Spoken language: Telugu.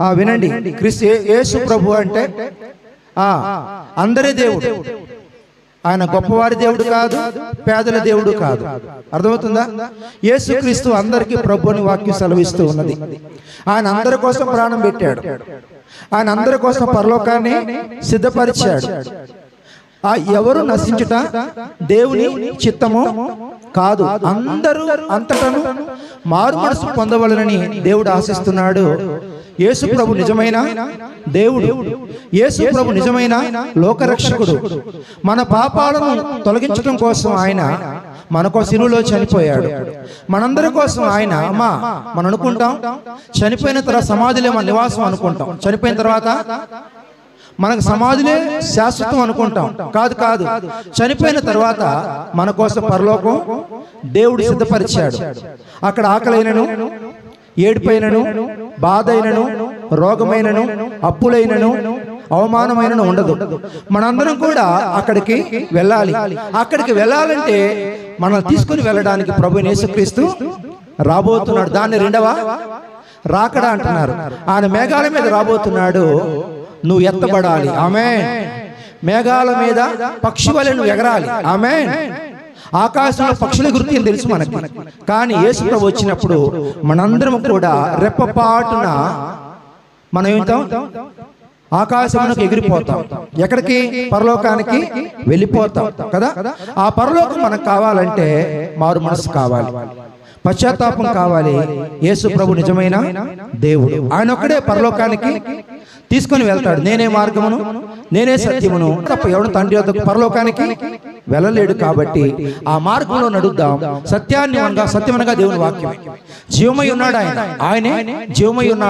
ఆ వినండి. క్రిస్తు యేసు ప్రభు అంటే ఆ అందరి దేవుడు. ఆయన గొప్పవారి దేవుడు కాదు పేదల దేవుడు కాదు. అర్థమవుతుందా? యేసు క్రీస్తు అందరికీ ప్రభు అని వాక్యం సెలవిస్తూ ఉన్నది. ఆయన అందరి కోసం ప్రాణం పెట్టాడు. ఆయన అందరి కోసం పరలోకాన్ని సిద్ధపరిచాడు. ఆ ఎవరు నశించుట దేవుని చిత్తము కాదు. అందరూ అంతటను మారు మనసు పొందవలనని దేవుడు ఆశిస్తున్నాడు. యేసు ప్రభు నిజమైన దేవుడు. యేసు ప్రభు నిజమైన లోకరక్షకుడు. మన పాపాలను తొలగించడం కోసం ఆయన మనకో సిలువలో చనిపోయాడు. మనందరి కోసం ఆయన అమ్మా మనం అనుకుంటాం చనిపోయిన తర్వాత సమాధిలో మన నివాసం అనుకుంటాం. చనిపోయిన తర్వాత మనకు సమాధిలే శాశ్వతం అనుకుంటాం. కాదు కాదు. చనిపోయిన తర్వాత మన కోసం పరలోకం దేవుడు సిద్ధపరిచాడు. అక్కడ ఆకలైనను ఏడుపైనను బాధ అయినను రోగమైనను అప్పులైనను అవమానమైనను ఉండదు. మనందరం కూడా అక్కడికి వెళ్ళాలి. అక్కడికి వెళ్ళాలంటే మనల్ని తీసుకుని వెళ్ళడానికి ప్రభు యేసుక్రీస్తు రాబోతున్నాడు. దాన్ని రెండవ రాకడా అంటున్నారు. ఆయన మేఘాల మీద రాబోతున్నాడు. నువ్వు ఎత్తబడాలి. ఆమె మేఘాల మీద పక్షి వలె నువ్వు ఎగరాలి. ఆమె ఆకాశంలో పక్షుల గురించి తెలుసు మనకి. కానీ యేసు వచ్చినప్పుడు మనందరం కూడా రెప్పపాటున మనం ఏంటాం ఆకాశమునకు ఎగిరిపోతాం. ఎక్కడికి? పరలోకానికి వెళ్ళిపోతాం. కదా? ఆ పరలోకం మనకు కావాలంటే మారు మనసు కావాలి. పశ్చాత్తాపం కావాలి. యేసు ప్రభు నిజమైన దేవుడు. ఆయన ఒక్కడే పరలోకానికి తీసుకొని వెళ్తాడు. నేనే మార్గమును నేనే సత్యమును. తప్ప ఎవడు తండ్రి వద్దకు పరలోకానికి వెళ్ళలేడు కాబట్టి ఆ మార్గంలో నడుద్దాం. సత్యాన్ని అనగా సత్యమనగా దేవుని వాక్యం. జీవమై ఉన్నాడు ఆయన. ఆయనే జీవమై ఉన్నాడు.